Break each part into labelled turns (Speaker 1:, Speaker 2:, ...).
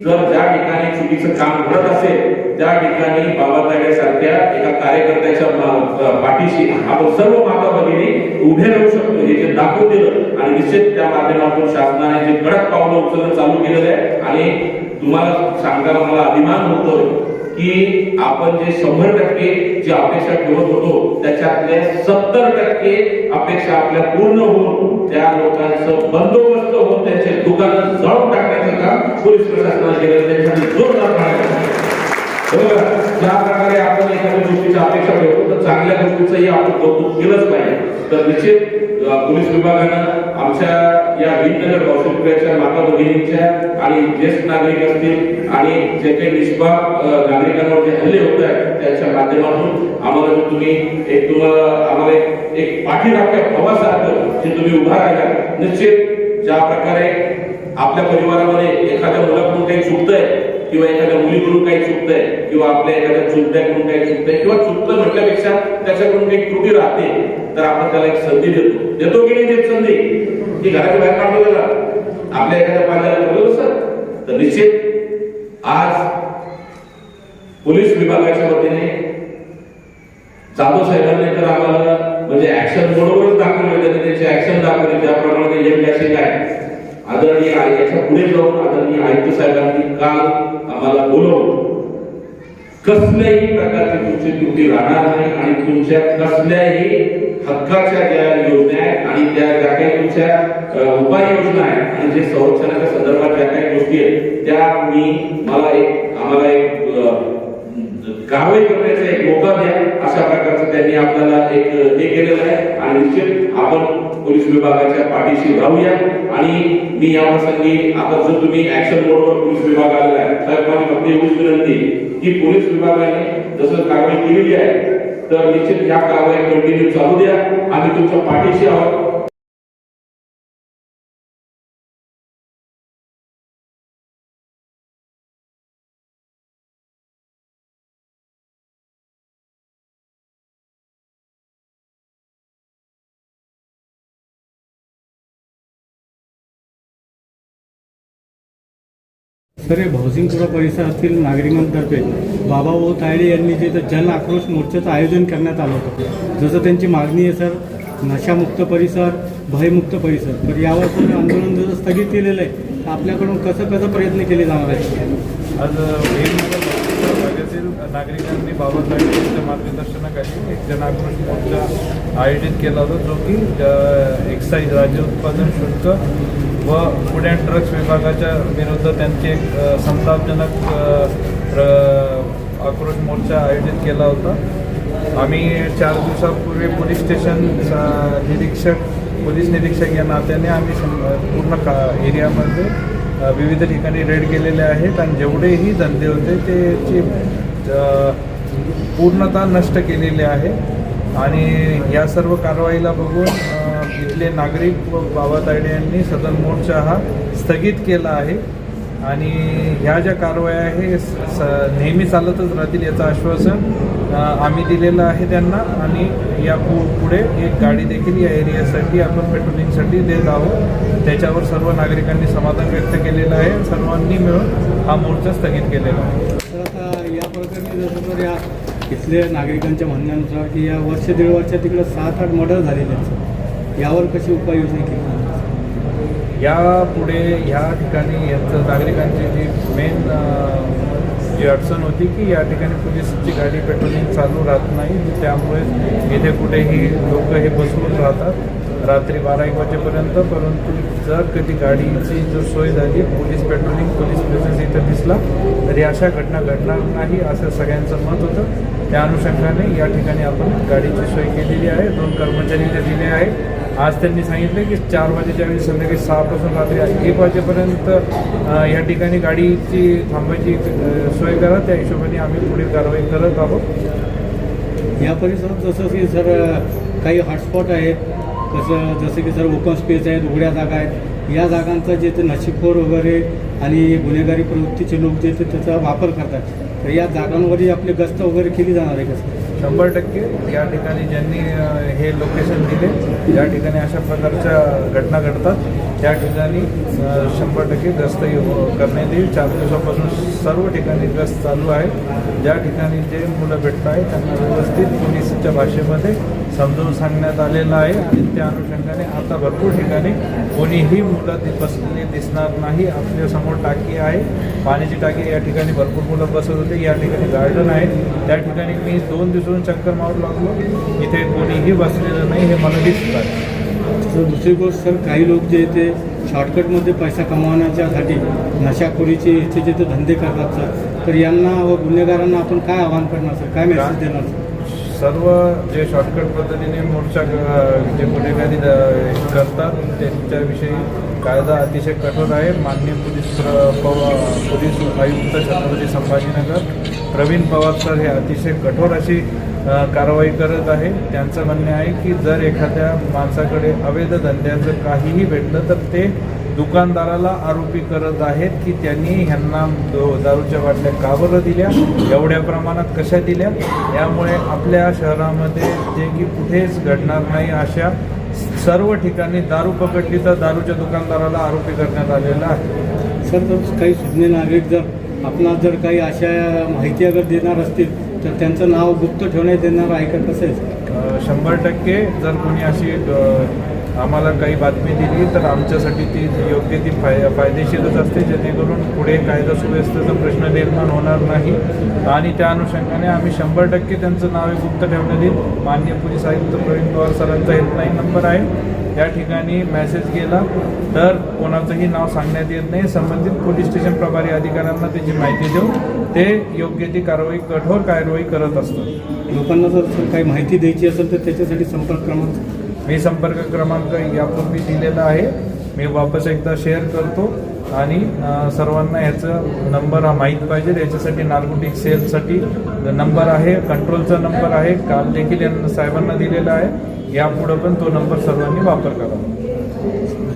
Speaker 1: जर ज्या ठिकाणी चुकीचं काम घडत असेल त्या ठिकाणी बाबासाहेब सारख्या एका कार्यकर्त्याच्या पाठीशी आपण सर्व माता भगिनी उभे राहू शकतो हे जे दाखवून दिलं. आणि निश्चित त्या माध्यमातून शासनाने जे कडक पावलं उचलणं चालू केलेलं आहे आणि तुम्हाला सांगताना मला अभिमान होतोय की आपण जे शंभर टक्के जी अपेक्षा ठेवत होतो त्याच्यातल्या सत्तर टक्के अपेक्षा आपल्या पूर्ण होऊन त्या लोकांचं बंदोबस्त होऊन त्यांचे दुकान जळून टाकण्याचं काम पोलीस प्रशासनाने केलं. त्यांच्यासाठी जोरदार ज्या प्रकारे आपण एखाद्या गोष्टीची अपेक्षा ठेवतो चांगल्या गोष्टीचंही आपण कौतुक केलंच पाहिजे. तर निश्चित पोलीस विभागानं आमच्या या भीमनगर कौशल्याच्या माता भगिनींच्या आणि ज्येष्ठ नागरिक असतील आणि जे काही निष्पाप नागरिकांवर जे हल्ले होत आहेत त्याच्या माध्यमातून आम्हाला जो तुम्ही एक तुम्हाला आम्हाला एक एक पाठीराख्या भावासारखं जे तुम्ही उभा राहिला निश्चित ज्या प्रकारे आपल्या परिवारामध्ये एखाद्या मुलाकडून काही चुकतंय किंवा एखाद्या मुलीकडून काही चुकतंय किंवा आपल्या एखाद्या चुलत्याकडून काही चुकतंय किंवा चुकतं म्हटल्यापेक्षा त्याच्याकडून काही त्रुटी राहते तर आपण त्याला एक संधी देतो. देतो की नाही देत संधी? की घराच्या बाहेर काढतो त्याला. आपल्या एखाद्या पाण्याला बरोबर सर तर निश्चित आज पोलीस विभागाच्या वतीने जाधव साहेबांनी तर आम्हाला म्हणजे ऍक्शन बरोबरच दाखवले त्यांनी त्याची ऍक्शन दाखवली त्याप्रमाणे ते यज्ञ असे काय आदरणीय आय- याच्यापुढे जाऊन आदरणीय आयुक्त साहेबांनी काल आम्हाला बोलवलं. कसल्याही प्रकारची तुमची त्रुटी राहणार नाही आणि तुमच्या कसल्याही हक्काच्या ज्या योजना आहेत आणि त्या ज्या काही तुमच्या उपाययोजना आहेत आणि जे संरक्षणाच्या संदर्भात ज्या काही गोष्टी आहेत त्या मी मला एक आम्हाला एक गावे कारवाई करण्याचा एक मोका द्या. अशा प्रकारचं त्यांनी आपल्याला एक हे केलेलं आहे. आणि निश्चित आपण पोलीस विभागाच्या पाठीशी राहूया. आणि मी या प्रसंगी आता जर तुम्ही ऍक्शन मोडवर पोलीस विभाग आलेला आहे तर माझी फक्त एवढीच विनंती की पोलीस विभागाने जसं कारवाई केलेली आहे तर निश्चित ह्या कारवाई कंटिन्यू चालू द्या. आम्ही तुमच्या पाठीशी आहोत.
Speaker 2: सर हे भावसिंगपुरा परिसरातील नागरिकांतर्फे बाबाभाऊ तायडे यांनी जे जन आक्रोश मोर्चाचं आयोजन करण्यात आलं होतं. जसं त्यांची मागणी आहे सर नशामुक्त परिसर भयमुक्त परिसर. तर यावर पण आंदोलन जसं स्थगित केलेलं आहे तर आपल्याकडून कसं कसं प्रयत्न केले जाणार आहे
Speaker 3: आज भागातील नागरिकांनी बाबासाहेब यांच्या मार्गदर्शनाखाली एक जनाक्रोश मोर्चा आयोजित केला होता जो की एक्साईज राज्य उत्पादन शुल्क व फूड अँड ड्रग्स विभागाच्या विरुद्ध त्यांचे एक संतापजनक प्र- आक्रोश मोर्चा आयोजित केला होता. आम्ही चार दिवसापूर्वी पोलीस स्टेशन निरीक्षक पोलीस निरीक्षक या नात्याने आम्ही पूर्ण का एरियामध्ये विविध ठिकाणी रेड केलेले आहेत आणि जेवढेही धंदे होते त्याची पूर्णतः नष्ट केलेले आहे. आणि या सर्व कारवाईला बघून इथले नागरिक व बाबा तायडे यांनी सदन मोर्चा हा स्थगित केला आहे. आणि ह्या ज्या कारवाया आहे स स- नेहमी चालतच राहतील याचं आश्वासन आम्ही दिलेलं आहे त्यांना. आणि या पु पुढे एक गाडी देखील या एरियासाठी आपण पेट्रोलिंगसाठी देत आहोत. त्याच्यावर सर्व नागरिकांनी समाधान व्यक्त केलेलं आहे. सर्वांनी मिळून हा मोर्चा स्थगित केलेला आहे.
Speaker 2: तर आता या प्रकरणी जसं तर या इथल्या नागरिकांच्या म्हणण्यानुसार की या वर्ष दीड वर्षात तिकडं सात आठ मर्डर झालेले आहेत. यावर कशी उपाययोजना केली?
Speaker 3: यापुढे ह्या ठिकाणी यांचं नागरिकांची जी मेन जी अडचण होती की या ठिकाणी पोलिसची गाडी पेट्रोलिंग चालू राहत नाही त्यामुळे इथे कुठेही लोक हे बसवून राहतात. रात्री बारा एक वाजेपर्यंत परंतु जर कधी गाडीची जर सोय झाली पोलीस पेट्रोलिंग पोलीस प्रेझेन्स इथं दिसला तरी अशा घटना घडणार नाही असं सगळ्यांचं मत होतं. त्या अनुषंगाने या ठिकाणी आपण गाडीची सोय केलेली आहे. दोन कर्मचारी इथे दिले आहेत. आज त्यांनी सांगितलं की चार वाजेच्या वेळी संध्याकाळी सहापासून रात्री एक वाजेपर्यंत या ठिकाणी गाडीची थांबायची सोय करा. त्या हिशोबाने आम्ही पुढील कारवाई करत आहोत.
Speaker 2: या परिसरात जसं की सर काही हॉटस्पॉट आहेत कसं जसं की सर ओपन स्पेस आहेत उघड्या जागा आहेत. या जागांचा जे ते नशीबखोर वगैरे आणि गुन्हेगारी प्रवृत्तीचे लोक जे ते त्याचा वापर करतात. तर या जागांवरही आपली गस्त वगैरे केली जाणार आहे कसं
Speaker 3: शंभर टक्के या ठिकाणी ज्यांनी हे लोकेशन दिले या ठिकाणी अशा प्रकारच्या घटना घडतात. त्या ठिकाणी शंभर टक्के गस्त करण्यात येईल. चार दिवसापासून सर्व ठिकाणी गस्त चालू आहे ज्या ठिकाणी जे मुलं भेटत आहेत त्यांना व्यवस्थित पोलिसच्या भाषेमध्ये समजावून सांगण्यात आलेलं आहे. आणि त्या अनुषंगाने आता भरपूर ठिकाणी कोणीही मुलं ति- बसलेली दिसणार नाही. आपल्यासमोर टाकी आहे. पाण्याची टाकी या ठिकाणी भरपूर मुलं बसत होते. या ठिकाणी गार्डन आहे. त्या ठिकाणी मी दोन दिवस दिवसांनी चक्कर मारू लागलो. इथे कोणीही बसलेलं नाही हे मला दिसत आहे.
Speaker 2: तर दुसरी गोष्ट सर काही लोक जे ते शॉर्टकटमध्ये पैसा कमावण्याच्यासाठी नशाखोरीचे जे ते धंदे करतात सर. तर यांना व गुन्हेगारांना आपण काय आवाहन करणार सर? काय मेसेज देणार सर?
Speaker 3: सर्व जे शॉर्टकट पद्धतीने मोर्चा जे गुन्हेगारी करतात त्यांच्याविषयी कायदा अतिशय कठोर आहे. माननीय पोलीस पवा पोलीस आयुक्त छत्रपती संभाजीनगर प्रवीण पवार सर हे अतिशय कठोर अशी कारवाई करत आहे. त्यांचं म्हणणे आहे की जर एखाद्या माणसाकडे अवैध धंद्याचं काहीही भेटलं तर ते दुकानदाराला आरोपी करत आहेत की त्यांनी ह्यांना दारूच्या बाटल्या का बरं दिल्या? एवढ्या प्रमाणात कशा दिल्या? यामुळे आपल्या शहरामध्ये जे की कुठेच घडणार नाही अशा सर्व ठिकाणी दारू पकडली तर दारूच्या दुकानदाराला आरोपी करण्यात आलेला आहे
Speaker 2: सर तर काही सुज्ञ नागरिक जर आपणास जर काही अशा माहिती अगर देणार असतील तर त्यांचं नाव गुप्त ठेवण्यात येणार आहे का?
Speaker 3: अ, शंभर टक्के जर कोणी अशी अ, आम्हाला काही बातमी दिली तर आमच्यासाठी ती योग्य ती फाय फायदेशीरच असते जेणेकरून पुढे कायदा सुव्यवस्थेचा प्रश्न निर्माण होणार नाही. आणि त्या अनुषंगाने आम्ही शंभर टक्के त्यांचं नाव गुप्त ठेवण्यात येईल. माननीय पोलीस आयुक्त प्रवीण पवार सरांचा हेल्पलाईन नंबर आहे. या ठिकाणी मेसेज गेला तर कोणाचंही नाव सांगण्यात येत नाही. संबंधित पोलीस स्टेशन प्रभारी अधिकाऱ्यांना त्याची माहिती देऊन ते योग्य ती कारवाई कठोर कारवाई करत असतात.
Speaker 2: लोकांना जर काही माहिती द्यायची असेल तर त्याच्यासाठी संपर्क क्रमांक
Speaker 3: मी संपर्क क्रमांक यापूर्वी दिलेला आहे. मी वापस एकदा शेअर करतो. आणि सर्वांना ह्याचं नंबर हा माहीत पाहिजे. याच्यासाठी नार्कोटिक सेलसाठी नंबर आहे कंट्रोलचा नंबर आहे काल देखील यांना साहेबांना दिलेला आहे. यापुढं पण तो नंबर सर्वांनी वापर करावा.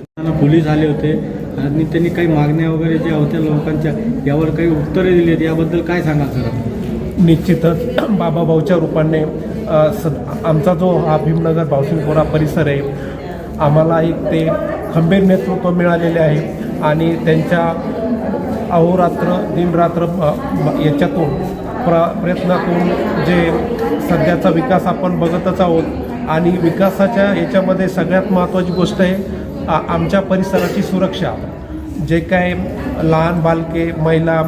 Speaker 2: त्यांना पोलीस आले होते. आणि त्यांनी काही मागण्या वगैरे ज्या होत्या लोकांच्या यावर काही उत्तरे दिली आहेत. याबद्दल काय सांगाल सर?
Speaker 4: निश्चितच. बाबाभाऊच्या रूपाने सद स आमचा जो हा भीमनगर बावसिंगपुरा परिसर आहे आम्हाला एक ते खंबीर नेतृत्व मिळालेले आहे आणि त्यांच्या अहोरात्र दिनरात्र याच्यातून प्र प्रयत्नातून जे सध्याचा विकास आपण बघतच आहोत आणि विकासाच्या याच्यामध्ये सगळ्यात महत्त्वाची गोष्ट आहे आ- आमच्या परिसराची सुरक्षा. जे काय लहान बालके महिला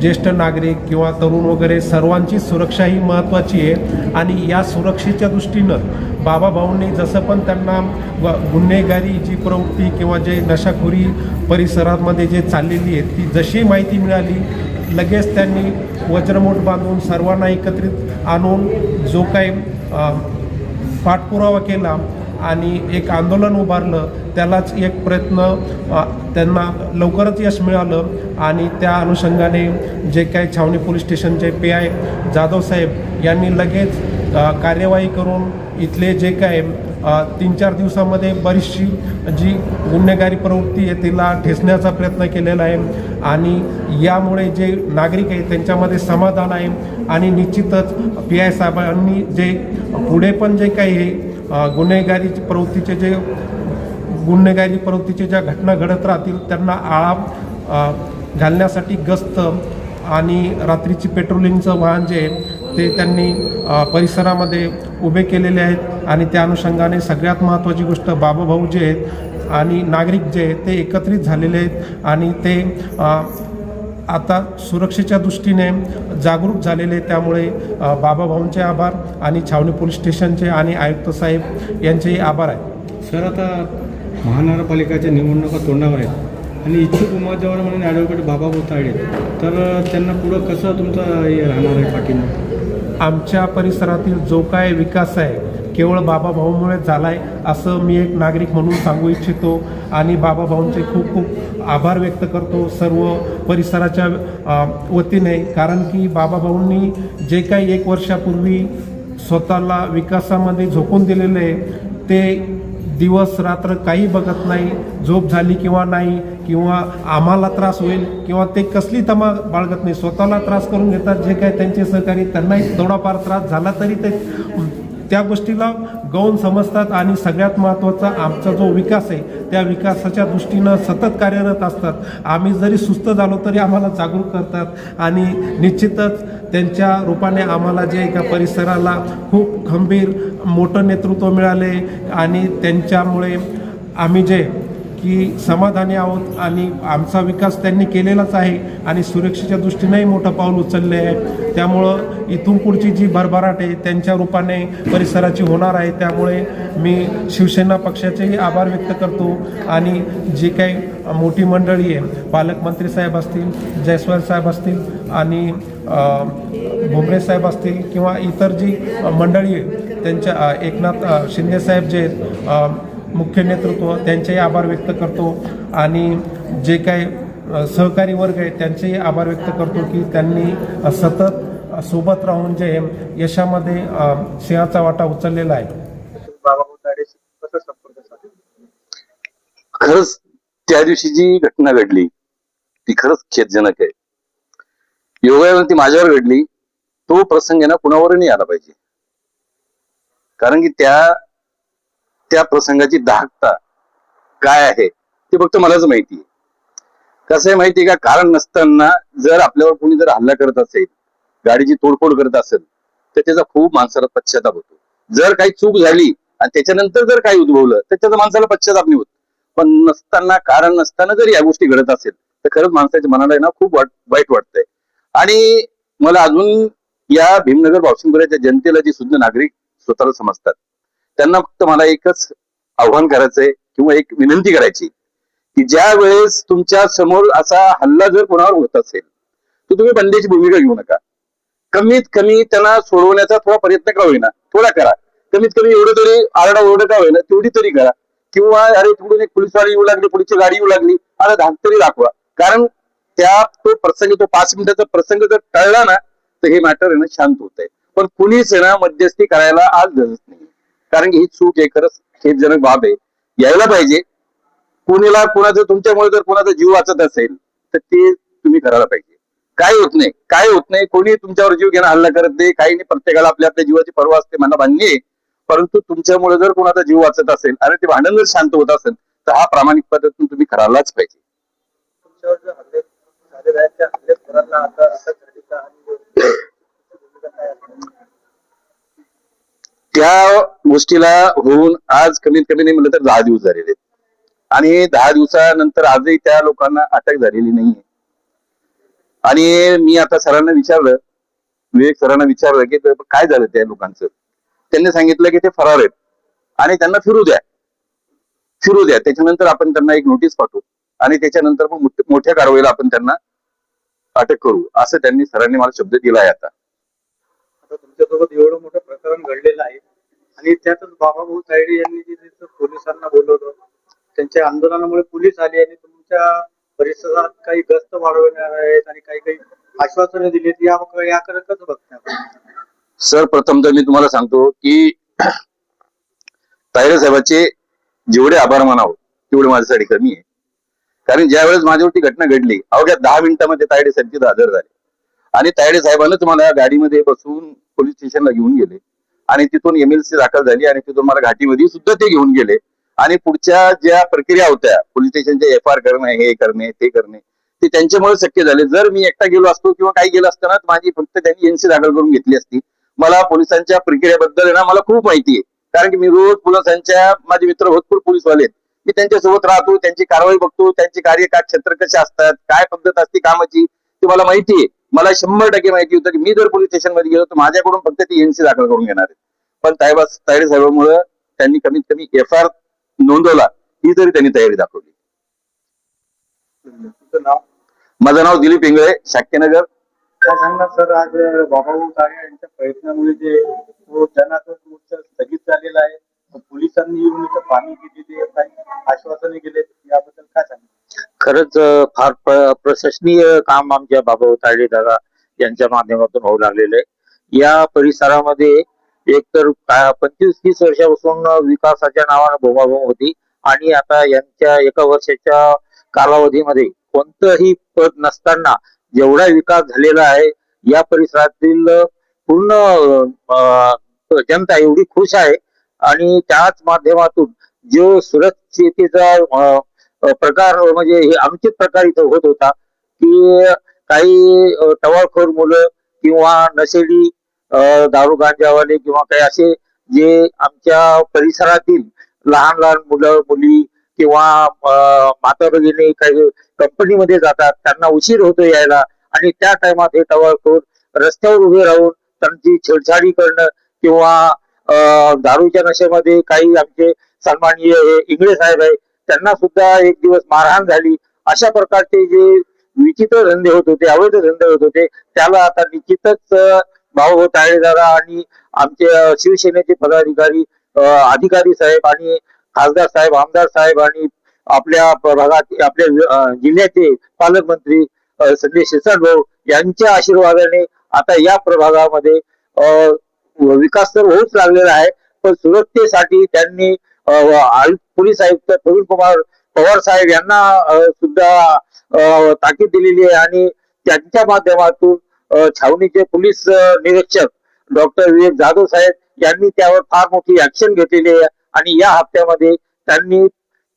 Speaker 4: ज्येष्ठ नागरिक किंवा तरुण वगैरे सर्वांची सुरक्षा ही महत्त्वाची आहे. आणि या सुरक्षेच्या दृष्टीनं बाबाभाऊंनी जसं पण त्यांना व गुन्हेगारी जी प्रवृत्ती किंवा जे नशाखोरी परिसरामध्ये जे चाललेली आहे ती जशी माहिती मिळाली लगेच त्यांनी वज्रमोठ बांधून सर्वांना एकत्रित आणून जो काही पाठपुरावा केला आणि एक आंदोलन उभारलं त्यालाच एक प्रयत्न त्यांना लवकरच यश मिळालं आणि त्या अनुषंगाने जे काही छावणी पोलीस स्टेशनचे पी आय जाधव साहेब यांनी लगेच कार्यवाही करून इथले जे काय तीन चार दिवसामध्ये बरीचशी जी गुन्हेगारी प्रवृत्ती आहे तिला ठेचण्याचा प्रयत्न केलेला आहे आणि यामुळे जे नागरिक आहे त्यांच्यामध्ये समाधान आहे आणि निश्चितच पी आय साहेबांनी जे पुढे पण जे काही गुन्हेगारी प्रवृत्तीचे जे गुन्हेगारी प्रवृत्तीचे ज्या घटना घडत राहतील त्यांना आळा घालण्यासाठी गस्त आणि रात्रीची पेट्रोलिंगचं वाहन जे आहे ते त्यांनी परिसरामध्ये उभे केलेले आहेत आणि त्या अनुषंगाने सगळ्यात महत्त्वाची गोष्ट बाबाभाऊ जे आहेत आणि नागरिक जे आहेत ते एकत्रित झालेले आहेत आणि ते आता सुरक्षेच्या दृष्टीने जागरूक झालेले त्यामुळे बाबाभाऊंचे आभार आणि छावणी पोलीस स्टेशनचे आणि आयुक्त साहेब यांचेही आभार आहे
Speaker 2: सर आता महानगरपालिकेच्या निवडणुका तोंडावर आहेत आणि इच्छुक उमेदवार म्हणून ॲडव्होकेट बाबा बोताळे तर त्यांना पुढं कसं तुमचं हे राहणार आहे पाठिंबा?
Speaker 4: आमच्या परिसरातील जो काय विकास आहे केवळ बाबाभाऊमुळे झाला आहे असं मी एक नागरिक म्हणून सांगू इच्छितो. आणि बाबाभाऊंचे खूप खूप आभार व्यक्त करतो सर्व परिसराच्या वतीने. कारण की बाबाभाऊंनी जे काही एक वर्षापूर्वी स्वतःला विकासामध्ये झोकून दिलेलं आहे ते दिवस रात्र काही बघत नाही झोप झाली किंवा नाही किंवा आम्हाला त्रास होईल किंवा ते कसली तमा बाळगत नाही स्वतःला त्रास करून घेतात जे काय त्यांचे सहकारी त्यांनाही थोडाफार त्रास झाला तरी ते त्या गोष्टीला गौण समजतात आणि सगळ्यात महत्त्वाचा आमचा जो विकास आहे त्या विकासाच्या दृष्टीनं सतत कार्यरत असतात. आम्ही जरी सुस्त झालो तरी आम्हाला जागरूक करतात आणि निश्चितच त्यांच्या रूपाने आम्हाला जे एका परिसराला खूप खंबीर मोठं नेतृत्व मिळाले आणि त्यांच्यामुळे आम्ही जे की समाधानी आहोत आणि आमचा विकास त्यांनी केलेलाच आहे आणि सुरक्षेच्या दृष्टीनंही मोठं पाऊल उचलले आहे त्यामुळं इथून पुढची जी भरभराट आहे त्यांच्या रूपाने परिसराची होणार आहे. त्यामुळे मी शिवसेना पक्षाचेही आभार व्यक्त करतो. आणि जी काही मोठी मंडळी आहे पालकमंत्री साहेब असतील जयस्वाल साहेब असतील आणि भुमरे साहेब असतील किंवा इतर जी मंडळी आहे त्यांच्या एकनाथ शिंदे साहेब जे आहेत मुख्य नेतृत्व त्यांचेही आभार व्यक्त करतो. आणि जे काही सहकारी वर्ग आहे त्यांचेही आभार व्यक्त करतो की त्यांनी सतत सोबत राहून जे यशामध्ये सिंहाचा वाटा उचललेला आहे.
Speaker 5: खरंच त्या दिवशी जी घटना घडली ती खरंच खेदजनक आहे. योगायोगाने ती माझ्यावर घडली. तो प्रसंग आहे ना कुणावर नाही आला पाहिजे. कारण की त्या त्या प्रसंगाची दाहकता काय आहे ते फक्त मलाच माहिती आहे. कसं आहे माहिती आहे का? कारण नसताना जर आपल्यावर कोणी जर हल्ला करत असेल गाडीची तोडफोड करत असेल तर त्याचा खूप माणसाला पश्चाताप होतो. जर काही चूक झाली आणि त्याच्यानंतर जर काही उद्भवलं तर त्याचा माणसाला पश्चाताप नाही होत. पण नसताना कारण नसताना जर या गोष्टी घडत असेल तर खरंच माणसाच्या मनाला आहे ना खूप वाट वाईट वाटतंय. आणि मला अजून या भीमनगर बावसिंगपुराच्या जनतेला जे सुद्धा नागरिक स्वतःला समजतात त्यांना फक्त मला एकच आव्हान करायचंय किंवा एक विनंती करायची की ज्या वेळेस तुमच्यासमोर असा हल्ला जर कोणावर होत असेल तर तुम्ही बंदेची भूमिका घेऊ नका. कमीत कमी त्यांना सोडवण्याचा थोडा प्रयत्न का होईना? थोडा करा. कमीत कमी एवढं तरी आरडा ओरडा का होईना? तेवढी तरी करा. किंवा अरे तिकडून एक पोलीसवाडी येऊ लागली पोलीसची गाडी येऊ लागली आता धाक तरी दाखवा. कारण त्या तो प्रसंग तो पाच मिनिटाचा प्रसंग जर टळला ना तर हे मॅटर आहे ना शांत होत आहे. पण कुणीच आहे ना मध्यस्थी करायला आज गरज नाही. कारण की ही चूक आहे खरंच खेदजनक बाब आहे. यायला पाहिजे. कुणीला कुणाचं तुमच्यामुळे जर कुणाचा जीव वाचत असेल तर ते तुम्ही करायला पाहिजे. काय होत नाही काय होत नाही. कोणी तुमच्यावर जीव घेणं हल्ला करत नाही काही नाही. प्रत्येकाला आपल्या आपल्या जीवाची पर्वा असते मला मान्य परंतु तुमच्यामुळे जर कोणाचा जीव वाचत असेल आणि ते भांडण जर शांत होत असेल तर हा प्रामाणिक पद्धतीने तुम्ही करायलाच पाहिजे.
Speaker 6: त्या
Speaker 5: गोष्टीला होऊन आज कमीत कमी नाही म्हणलं तर दहा दिवस झालेले आहेत. आणि दहा दिवसानंतर आजही त्या लोकांना अटक झालेली नाहीये. आणि मी आता सरांना विचारलं विवेक सरांना विचारलं की काय झालं त्या लोकांचं? त्यांनी सांगितलं की ते फरार आहेत. आणि त्यांना फिरू द्या. फिरू द्या. त्याच्यानंतर आपण त्यांना एक नोटीस पाठवू. आणि त्याच्यानंतर मग मोठ्या कारवाईला आपण त्यांना अटक करू. असं त्यांनी सरांनी मला शब्द दिला आहे आता.
Speaker 6: आता तुमच्यासोबत एवढं मोठं प्रकरण घडलेलं आहे. आणि त्यातच बाबाभाऊ तायडे यांनी जे पोलिसांना बोलवलं त्यांच्या आंदोलनामुळे पोलीस आले आणि तुमच्या परिसरात काही गस्त वाढवणार आहेत आणि काही काही आश्वासनं दिलीत या याकडे कसं बघताय
Speaker 5: सर प्रथम तर मी तुम्हाला सांगतो की तायडे साहेबांचे जेवढे आभार मानावं तेवढे माझ्यासाठी कमी आहे. कारण ज्या वेळेस माझ्यावरती घटना घडली अवघ्या दहा मिनिटामध्ये तायडे साहेब तिथं हजर झाले. आणि तायडे साहेबांनाच मला गाडीमध्ये बसून पोलीस स्टेशनला घेऊन गेले. आणि तिथून एमएलसी दाखल झाली आणि तिथून मला घाटीमध्ये सुद्धा ते घेऊन गेले. आणि पुढच्या ज्या प्रक्रिया होत्या पोलीस स्टेशनच्या एफ आर करणे हे करणे ते करणे ते त्यांच्यामुळे शक्य झाले. जर मी एकटा गेलो असतो किंवा काही गेलो असताना माझी फक्त त्यांनी एनसी दाखल करून घेतली असती. मला पोलिसांच्या प्रक्रियेबद्दल ना मला खूप माहिती आहे. कारण की मी रोज पोलिसांच्या माझे मित्र भरपूर पोलीसवाले आहेत. मी त्यांच्यासोबत राहतो त्यांची कारवाई बघतो त्यांचे कार्य काय क्षेत्र कसे असतात काय पद्धत असते कामाची ते मला माहिती आहे. मला शंभर टक्के माहिती होतं की मी जर पोलीस स्टेशनमध्ये गेलो तर माझ्याकडून फक्त ती एनसी दाखल करून घेणार आहे. पण तायबा तायडे साहेबांमुळे त्यांनी कमीत कमी एफ आर नोंदवला ही तरी त्यांनी तयारी दाखवली. माझं नाव दिलीप इंगळे शाक्यनगर.
Speaker 6: काय सांगणार सर आज बाबाभाऊ तारे यांच्या प्रयत्नामुळे जे जनाक्रोश मोर्चा स्थगित झालेला आहे तो पोलिसांनी येऊन इथं पाणी दिलेली आश्वासने दिले याबद्दल काय
Speaker 7: खरंच फार प्र- प्रशंसनीय काम आमच्या बाबा तायडे दादा यांच्या माध्यमातून होऊ लागलेलं आहे. या परिसरामध्ये एक तर पंचवीस तीस वर्षापासून विकासाच्या नावानं भोमाभोम होती. आणि आता यांच्या एका वर्षाच्या कालावधीमध्ये कोणतंही पद नसताना जेवढा विकास झालेला आहे या परिसरातील पूर्ण जनता एवढी खुश आहे. आणि त्याच माध्यमातून जो सुरक्षितेचा प्रकार म्हणजे हे अनुचित प्रकार इथं होत होता की काही टवाळखोर मुलं किंवा नशेडी दारू गांजावाले किंवा काही असे जे आमच्या परिसरातील लहान लहान मुलं मुली किंवा माता भगिनी काही कंपनीमध्ये जातात त्यांना उशीर होतो यायला आणि त्या टायमात हे टवाळखोर रस्त्यावर उभे राहून त्यांची छेडछाडी करणं किंवा दारूच्या नशेमध्ये काही आमचे सन्माननीय हे इंगळे साहेब आहे त्यांना सुद्धा एक दिवस मारहाण झाली. अशा प्रकारचे जे विचित्र धंदे होत होते अवैध धंदे होत होते त्याला आता निश्चितच भाऊ हो, ताळे दादा आणि आमचे शिवसेनेचे पदाधिकारी अधिकारी साहेब आणि खासदार साहेब आमदार साहेब आणि आपल्या भागात आपल्या जिल्ह्याचे पालकमंत्री अ, संजय शिरसाट भाऊ यांच्या आशीर्वादाने आता या प्रभागामध्ये विकास तर होऊच लागलेला आहे पण सुरक्षेसाठी त्यांनी पोलीस आयुक्त प्रवीण कुमार पवार साहेब यांना सुद्धा ताकीद दिलेली आहे आणि त्यांच्या माध्यमातून छावणीचे पोलीस निरीक्षक डॉक्टर विवेक जाधव साहेब यांनी त्यावर फार मोठी ऍक्शन घेतलेली आहे आणि या हप्त्यामध्ये त्यांनी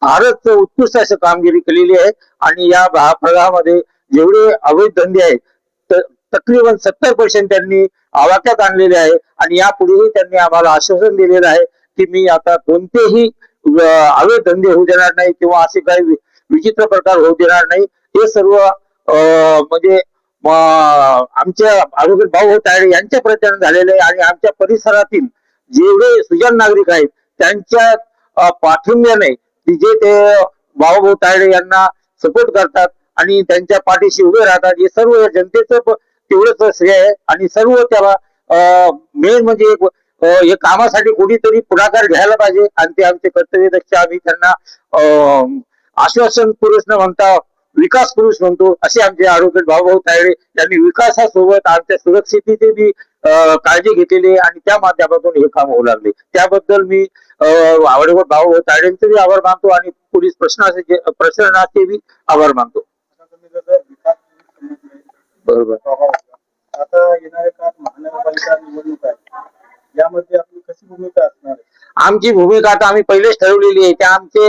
Speaker 7: फारच उत्कृष्ट अशी कामगिरी केलेली आहे आणि या भागामध्ये जेवढे अवैध धंदे आहेत तकरीबन सत्तर पर्सेंट त्यांनी आवाक्यात आणलेले आहे आणि यापुढेही त्यांनी आम्हाला आश्वासन दिलेलं आहे की मी आता कोणतेही अवैध धंदे होऊ देणार नाही किंवा असे काही विचित्र प्रकार होऊ देणार नाही. हे सर्व अ, म्हणजे आमचे आमच्या आरोग्य भाऊ तायडे यांच्या प्रयत्न झालेले आहे आणि आमच्या परिसरातील जेवढे सुजन नागरिक आहेत त्यांच्या पाठिंब्याने जे ते भाऊभाऊ तायडे यांना सपोर्ट करतात आणि त्यांच्या पाठीशी उभे राहतात. हे सर्व जनतेचं तेवढंच श्रेय आहे आणि सर्व त्याला मेन म्हणजे एक हे कामासाठी कुणीतरी पुढाकार घ्यायला पाहिजे आणि ते आमचे कर्तव्य दक्ष आम्ही त्यांना आश्वासन पुरुष न म्हणता विकास पुरुष म्हणतो असे आमचे आरोग्य भाऊभाऊ तायडे यांनी विकासासोबत आमच्या सुरक्षितेची बी काळजी घेतलेली आहे आणि त्या माध्यमातून हे काम होऊ लागले. त्याबद्दल मी आवडेवर भाऊ तायडेंचे बी आभार मानतो आणि पोलीस प्रशासनाचे प्रशासनाचे बी आभार मानतो.
Speaker 5: बरोबर.
Speaker 6: आता येणाऱ्या काळात महानगरपालिका निवडणूक आहे. यामध्ये आपली कशी भूमिका असणार
Speaker 5: आमची भूमिका आता आम्ही पहिलेच ठरवलेली आहे की आमचे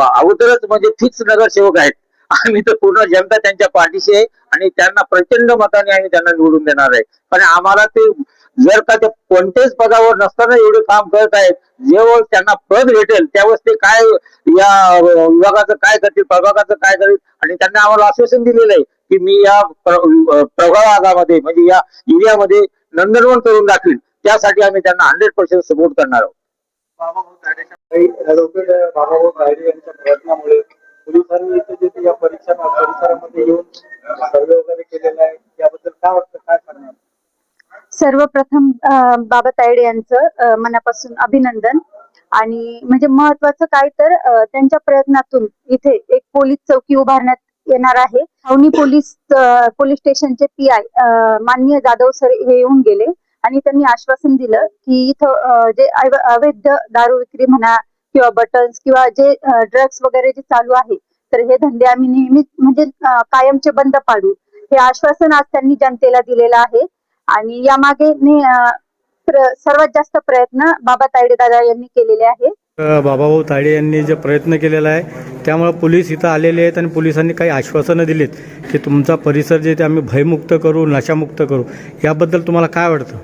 Speaker 5: अगोदरच म्हणजे फिक्स नगरसेवक आहेत. आम्ही तर पूर्ण जनता त्यांच्या पाठीशी आहे आणि त्यांना प्रचंड मताने आम्ही त्यांना निवडून देणार आहे. पण आम्हाला ते जर का ते कोणत्याच पदावर नसताना एवढे काम करत आहेत जेव्हा त्यांना पद भेटेल त्यावेळेस ते काय या विभागाचं काय करतील प्रभागाचं काय करतील आणि त्यांनी आम्हाला आश्वासन दिलेलं आहे की मी या प्रभागामध्ये म्हणजे या एरियामध्ये नंदनवन करून दाखवीन. त्यासाठी आम्ही त्यांना हंड्रेड पर्सेंट सपोर्ट करणार आहोत.
Speaker 6: बाबाभाऊ ऍडव्होकेट बाबाभाऊ यांच्या प्रयत्नामुळे पोलिसांनी इथे जे या परीक्षा परिसरामध्ये येऊन सर्वे वगैरे केलेला आहे याबद्दल काय वाटतं? काय करणार?
Speaker 8: सर्वप्रथम अं, बाबा तायडे यांचं मनापासून अभिनंदन. आणि म्हणजे महत्वाचं काय तर त्यांच्या प्रयत्नातून इथे एक पोलीस चौकी उभारण्यात येणार आहे. छावणी पोलीस पोलीस स्टेशनचे पी आय माननीय जाधव सर हे येऊन गेले. आणि त्यांनी आश्वासन दिलं की इथं जे अवैध दारू विक्री म्हणा किंवा बटन्स किंवा जे ड्रग्स वगैरे जे चालू आहे तर हे धंदे आम्ही नेहमीच म्हणजे कायमचे बंद पाडू. हे आश्वासन आज त्यांनी जनतेला दिलेलं आहे. आणि यामागे सर्वात जास्त प्रयत्न बाबा तायडे दादा यांनी केलेले आहे.
Speaker 2: बाबाभाऊ तायडे यांनी जे प्रयत्न केलेला आहे त्यामुळे पोलीस इथं आलेले आहेत आणि पोलिसांनी काही आश्वासनं दिलीत की तुमचा परिसर जे ते आम्ही भयमुक्त करू नशामुक्त करू. याबद्दल तुम्हाला काय वाटतं?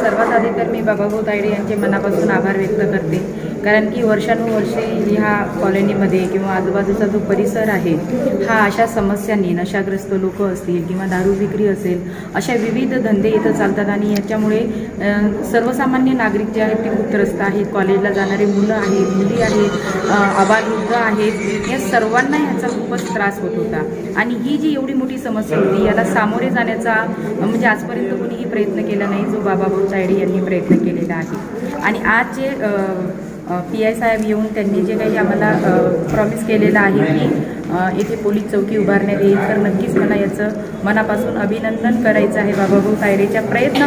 Speaker 9: सर्वात आधी तर मी बाबाभाऊ तायडे यांचे मनापासून आभार व्यक्त करते. कारण की वर्षानुवर्षे ह्या कॉलनीमध्ये किंवा आजूबाजूचा जो परिसर आहे हा अशा समस्यांनी नशाग्रस्त लोक असतील किंवा दारू विक्री असेल अशा विविध धंदे इथं चालतात आणि याच्यामुळे सर्वसामान्य नागरिक जे आहेत ते खूप त्रस्त आहेत. कॉलेजला जाणारे मुलं आहेत मुली आहेत आबालवृद्ध आहेत या सर्वांना ह्याचा खूपच त्रास होत होता. आणि ही जी एवढी मोठी समस्या होती याला सामोरे जाण्याचा म्हणजे आजपर्यंत कोणीही प्रयत्न केला नाही जो बाबा चायडे यांनी प्रयत्न केलेला आहे. आणि आज जे पी आय साहेब येऊन त्यांनी जे काही आम्हाला प्रॉमिस केलेलं आहे की येथे पोलीस चौकी उभारण्यात येईल. तर नक्कीच मला याचं मनापासून अभिनंदन करायचं आहे बाबाभाऊ तायडेच्या प्रयत्न